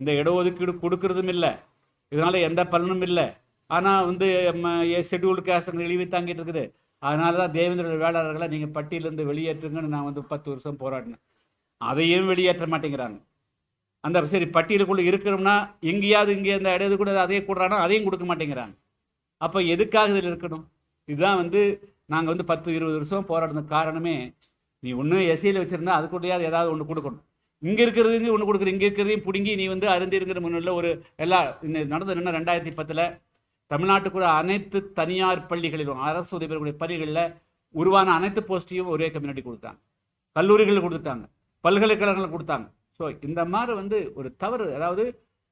இந்த இடஒதுக்கீடு கொடுக்கறதும் இல்லை. இதனால எந்த பலனும் இல்லை. ஆனால் வந்து ஷெட்யூல்டு கேஸ்ட் இழிவு தாங்கிட்டு இருக்குது. அதனால தான் தேவேந்திர வேளாளர்களை நீங்கள் பட்டியலேருந்து வெளியேற்றுங்கன்னு நான் வந்து பத்து வருஷம் போராடினேன். அதையும் வெளியேற்ற மாட்டேங்கிறாங்க. அந்த சரி பட்டியலுக்குள்ளே இருக்கிறோம்னா எங்கேயாவது இங்கே அந்த இடையது கூட அதையே கூடுறானோ அதையும் கொடுக்க மாட்டேங்கிறாங்க. அப்போ எதுக்காக இதில் இருக்கணும்? இதுதான் வந்து நாங்கள் வந்து பத்து இருபது வருஷம் போராடின காரணமே. நீ ஒன்று எஸ்சியில் வச்சுருந்தா அதுக்குள்ளேயாவது ஏதாவது ஒன்று கொடுக்கணும். இங்கே இருக்கிறது ஒன்று கொடுக்குற இங்கே இருக்கிறதையும் பிடுங்கி நீ வந்து அருந்திருங்கிற முன்னுள்ள ஒரு எல்லா இந்த நடந்தது என்ன ரெண்டாயிரத்தி பத்தில் தமிழ்நாட்டுக்குள்ள அனைத்து தனியார் பள்ளிகளிலும் அரசு உதவி பெறக்கூடிய பள்ளிகளில் உருவான அனைத்து போஸ்ட்டையும் ஒரே கம்யூனிட்டி கொடுத்தாங்க. கல்லூரிகள் கொடுத்துட்டாங்க. பல்கலைக்கழகங்கள் கொடுத்தாங்க. ஸோ இந்த மாதிரி வந்து ஒரு தவறு அதாவது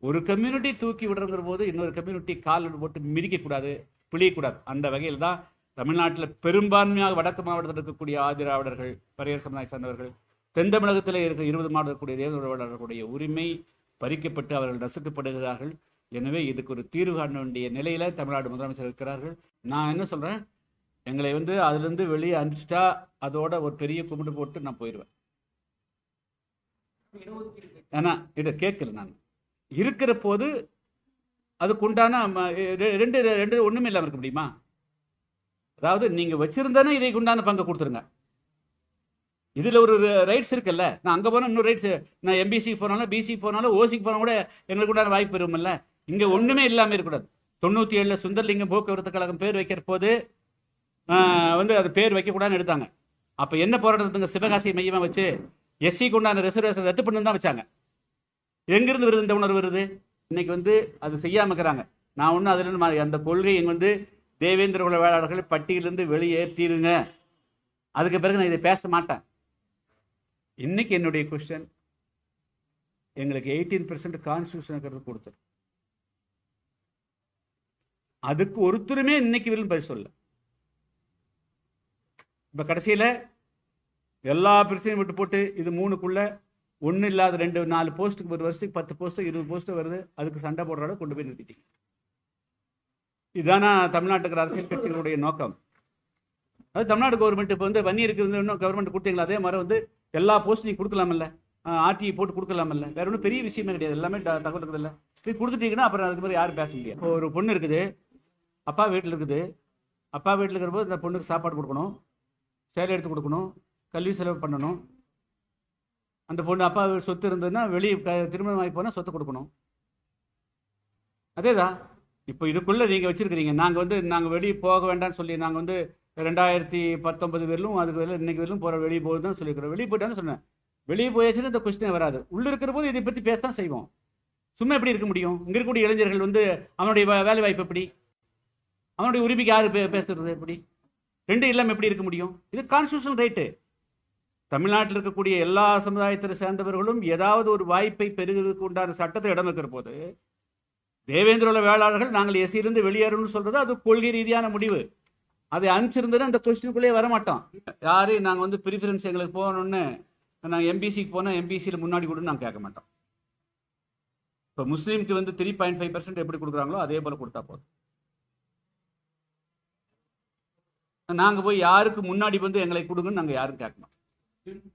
ஒரு கம்யூனிட்டி தூக்கி விடுறங்கிற போது இன்னொரு கம்யூனிட்டி கால் போட்டு மிதிக்கக்கூடாது பிழியக்கூடாது. அந்த வகையில் தான் தமிழ்நாட்டில் பெரும்பான்மையாக வடக்கு மாவட்டத்தில் இருக்கக்கூடிய ஆதிராவிடர்கள் பரையர் சமுதாய சார்ந்தவர்கள் தென் தமிழகத்தில் இருக்க இருபது மாவட்டக்கூடிய இருக்கக்கூடிய தேவர்களுடைய உரிமை பறிக்கப்பட்டு அவர்கள் நசுக்கப்படுகிறார்கள். எனவே இதுக்கு ஒரு தீர்வு காண வேண்டிய நிலையில தமிழ்நாடு முதலமைச்சர் இருக்கிறார்கள். நான் என்ன சொல்றேன்? எங்களை வந்து அதுலேருந்து வெளியே அனுப்பிச்சிட்டா அதோட ஒரு பெரிய கும்பிட்டு போட்டு நான் போயிடுவேன். ஏன்னா இதை கேட்கல நான். இருக்கிற போது அதுக்குண்டான உண்டான ரெண்டு ரெண்டு ஒன்றுமே இல்லாமல் இருக்க முடியுமா? அதாவது நீங்கள் வச்சிருந்தானே இதைக்குண்டான உண்டான கொடுத்துருங்க. இதில் ஒரு ரைட்ஸ் இருக்குல்ல. நான் அங்கே போனால் இன்னும் ரைட்ஸ் நான் எம்பிசிக்கு போனாலும் பிசிக்கு போனாலும் ஓசிக்கு போனா கூட எங்களுக்கு உண்டான வாய்ப்பு வருமில்ல இங்கே ஒன்றுமே இல்லாமல் இருக்கக்கூடாது. தொண்ணூற்றி ஏழில் சுந்தர்லிங்கம் போக்குவரத்து கழகம் பேர் வைக்கிற போது வந்து அது பேர் வைக்கக்கூடாதுன்னு எடுத்தாங்க. அப்போ என்ன போராட்டத்துங்க? சிவகாசி மையமாக வச்சு எஸ்சிக்கு உண்டான ரிசர்வேஷன் ரத்து பண்ணு தான் வச்சாங்க. எங்கிருந்து வருது இந்த உணர்வு வருது? இன்னைக்கு வந்து அது செய்யாமல் இருக்கிறாங்க. நான் ஒன்றும் அதில் இருந்து அந்த கொள்கை இங்கே வந்து தேவேந்திர குல வேளாளர்கள் பட்டியலிருந்து வெளியேற்றிடுங்க அதுக்கு பிறகு நான் இதை பேச மாட்டேன். இன்னைக்கு என்னுடைய கொஸ்டின் எங்களுக்கு எயிட்டீன் பெர்சன்ட் கான்ஸ்டியூஷன் கொடுத்தது. அதுக்கு ஒருத்தருமே இன்னைக்கு வரையும் பதில் சொல்ல இப்ப கடைசியில எல்லா பிரச்சனையும் விட்டு போட்டு இது மூணுக்குள்ள ஒன்றும் இல்லாத ரெண்டு நாலு போஸ்ட்டுக்கு ஒரு வருஷத்துக்கு பத்து போஸ்ட்டு இருபது போஸ்ட்டு வருது அதுக்கு சண்டை போடுற அளவுக்கு கொண்டு போய் நிறுத்திட்டீங்க. இதுதானா தமிழ்நாட்டுக்கு அரசியல் கட்சிகளுடைய நோக்கம்? அது தமிழ்நாடு கவர்மெண்ட் இப்போ வந்து வன்னியருக்கு வந்து இன்னும் கவர்மெண்ட் கொடுத்தீங்களா? அதே மாதிரி வந்து எல்லா போஸ்ட் நீங்கள் கொடுக்கலாமில்ல. ஆர்டிஐ போட்டு கொடுக்கலாமில்ல. வேற ஒன்றும் பெரிய விஷயமே கிடையாது. எல்லாமே தகவல் இருக்குது இல்லை இது கொடுத்துட்டீங்கன்னா அப்புறம் அதுக்கு மாதிரி யாரும் பேச முடியாது. இப்போ ஒரு பொண்ணு இருக்குது. அப்பா வீட்டில் இருக்குது. அப்பா வீட்டில் இருக்கிறபோது இந்த பொண்ணுக்கு சாப்பாடு கொடுக்கணும். சேலை எடுத்து கொடுக்கணும். கல்வி செலவு பண்ணணும். அந்த பொண்ணு அப்பா சொத்து இருந்ததுன்னா வெளியே திருமணம் ஆகி போனால் சொத்து கொடுக்கணும். அதேதான். இப்போ இதுக்குள்ளே நீங்கள் வச்சுருக்கிறீங்க. நாங்கள் வந்து நாங்கள் வெளியே போக வேண்டாம்னு சொல்லி நாங்கள் வந்து ரெண்டாயிரத்தி பத்தொன்பது வரலும் அதுக்கு வரலும் இன்னைக்கு வரலும் போகிற வெளியே போகுது தான் சொல்லியிருக்கிறோம். வெளியே போயிட்டான்னு சொன்னேன். வெளியே போயாச்சுன்னு இந்த கொஸ்டின் வராது. உள்ளே இருக்கிற போது இதை பற்றி பேச தான் செய்வோம். சும்மா எப்படி இருக்க முடியும்? இங்கே இருக்கக்கூடிய இளைஞர்கள் வந்து அவனுடைய வேலை வாய்ப்பு எப்படி? அவனுடைய உரிமைக்கு யார் பே பேசுறது எப்படி? ரெண்டு இல்லாமல் எப்படி இருக்க முடியும்? இது கான்ஸ்டியூஷன் ரைட்டு தமிழ்நாட்டில் இருக்கக்கூடிய எல்லா சமுதாயத்தை சேர்ந்தவர்களும் ஏதாவது ஒரு வாய்ப்பை பெறுகிறதுக்கு உண்டான சட்டத்தை இடம் வைக்கிற போது தேவேந்திரோல வேளாளர்கள் நாங்கள் எஸ்சியிலிருந்து வெளியேறணும்னு சொல்றது அது கொள்கை ரீதியான முடிவு. அதை அனுப்பிச்சிருந்தது அந்த கொஸ்டினுக்குள்ளேயே வரமாட்டோம். யாரு? நாங்கள் வந்து ப்ரிஃபரன்ஸ் எங்களுக்கு போகணும்னு நாங்கள் எம்பிசிக்கு போனால் எம்பிசியில் முன்னாடி கூட நாங்கள் கேட்க மாட்டோம். இப்போ முஸ்லீம்க்கு வந்து த்ரீ பாயிண்ட் ஃபைவ் பர்சன்ட் எப்படி கொடுக்குறாங்களோ அதே போல் கொடுத்தா போதும். நாங்கள் போய் யாருக்கு முன்னாடி வந்து எங்களை கொடுங்கன்னு நாங்கள் யாரும் கேட்க மாட்டோம்.